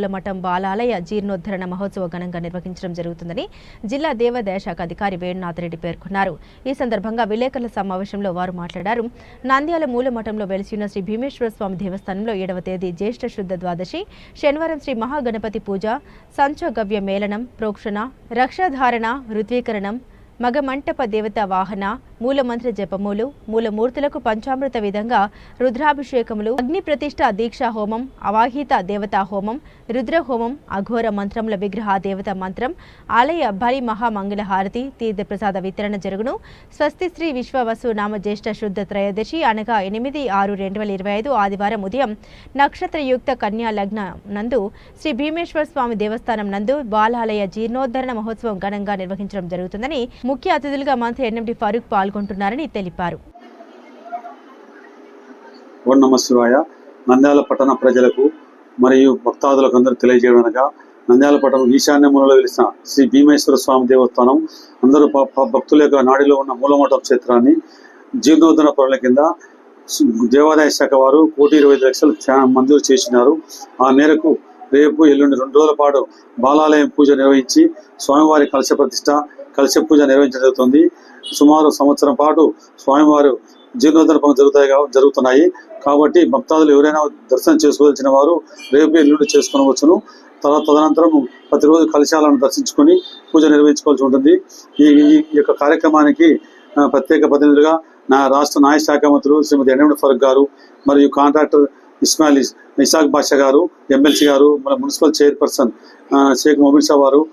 మూలమఠం బాలాలయ జీర్ణోద్ధరణ మహోత్సవ ఘనంగా నిర్వహించడం జరుగుతుందని జిల్లా దేవాదాయ శాఖ అధికారి వేణునాథరెడ్డి పేర్కొన్నారు. ఈ సందర్భంగా విలేకరుల సమావేశంలో వారు మాట్లాడారు. నంద్యాల మూలమఠంలో వెలిసిన శ్రీ భీమేశ్వర స్వామి దేవస్థానంలో ఏడవ తేదీ జ్యేష్ఠ శుద్ధ ద్వాదశి శనివారం శ్రీ మహాగణపతి పూజ సంచగవ్య మేళనం ప్రోక్షణ రక్షాధారణ ఋత్వీకరణం మగమంటప దేవత వాహన మూలమంత్ర జపములు మూలమూర్తులకు పంచామృత విధంగా రుద్రాభిషేకములు అగ్ని ప్రతిష్ట దీక్షా హోమం అవాహిత దేవతా హోమం రుద్రహోమం అఘోర మంత్రముల విగ్రహ దేవత మంత్రం ఆలయ బలి మహామంగళ హారతి తీర్థప్రసాద వితరణ జరుగును. స్వస్తి శ్రీ విశ్వవసు నామ జ్యేష్ఠ శుద్ధ త్రయోదశి అనగా ఎనిమిది ఆరు రెండు వేల ఇరవై ఐదు ఆదివారం ఉదయం నక్షత్రయుక్త కన్యా లగ్న నందు శ్రీ భీమేశ్వర స్వామి దేవస్థానం నందు బాలాలయ జీర్ణోద్ధరణ మహోత్సవం ఘనంగా నిర్వహించడం జరుగుతుందని ముఖ్య అతిథులుగా మంత్రి ఎన్ఎండి ఫరూక్ పాల్గొంటున్నారని తెలిపారు. శివాయ. నంద్యాల పట్టణ ప్రజలకు మరియు భక్తాదులకు అందరూ తెలియజేయడనగా నంద్యాల పట్టణం ఈశాన్య మూలలో వెలిసిన శ్రీ భీమేశ్వర స్వామి దేవస్థానం అందరూ భక్తుల యొక్క నాడిలో ఉన్న మూలమఠ క్షేత్రాన్ని జీర్ణోద్ధరణ పనుల కింద దేవాదాయ శాఖ వారు కోటి ఇరవై ఐదు లక్షలు చా- మంజూరు చేసినారు. ఆ మేరకు రేపు ఎల్లుండి రెండు రోజుల పాటు బాలాలయం పూజ నిర్వహించి స్వామివారి కలశ ప్రతిష్ట కలిసి పూజ నిర్వహించడం జరుగుతుంది. సుమారు సంవత్సరం పాటు స్వామివారు జీర్ణోద్ధరణ పనులు జరుగుతాయి జరుగుతున్నాయి. కాబట్టి భక్తాదులు ఎవరైనా దర్శనం చేసుకోవాల్సిన వారు రేపు ఎల్లుండి చేసుకునవచ్చును. తర్వాత తదనంతరం ప్రతిరోజు కలశాలను దర్శించుకొని పూజ నిర్వహించుకోవాల్సి ఉంటుంది. ఈ ఈ- యొక్క కార్యక్రమానికి ప్రత్యేక ప్రతినిధులుగా నా రాష్ట్ర న్యాయ శాఖ మంత్రులు శ్రీమతి ఎన్ఎం ఫరూక్ గారు మరియు కాంట్రాక్టర్ ఇస్మాయిల్ ఇసాక్ బాషా గారు ఎమ్మెల్సీ గారు మన మున్సిపల్ చైర్పర్సన్ షేక్ మొబిల్ షా వారు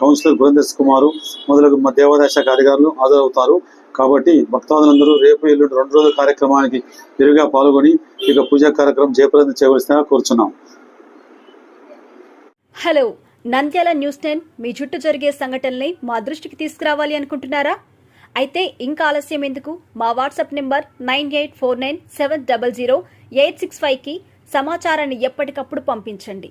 కౌన్సిలర్ గురేందర్ కుమారు మొదలగు మా దేవాదాయ శాఖ అధికారులు హాజరవుతారు. కాబట్టి భక్తాదులందరూ రేపు ఎల్లుండి రెండు రోజుల కార్యక్రమానికి విరివిగా పాల్గొని ఇక పూజా కార్యక్రమం జయప్రదం చేయవలసిందిగా కోరుచున్నాం. హలో నంద్యాల న్యూస్ టెన్ మీ చుట్టూ జరిగే సంఘటనల్ని మా దృష్టికి తీసుకురావాలి అనుకుంటున్నారా? అయితే ఇంకా ఆలస్యం ఎందుకు? మా WhatsApp number nine eight four nine seven double zero eight six ఫైవ్కి సమాచారాన్ని ఎప్పటికప్పుడు పంపించండి.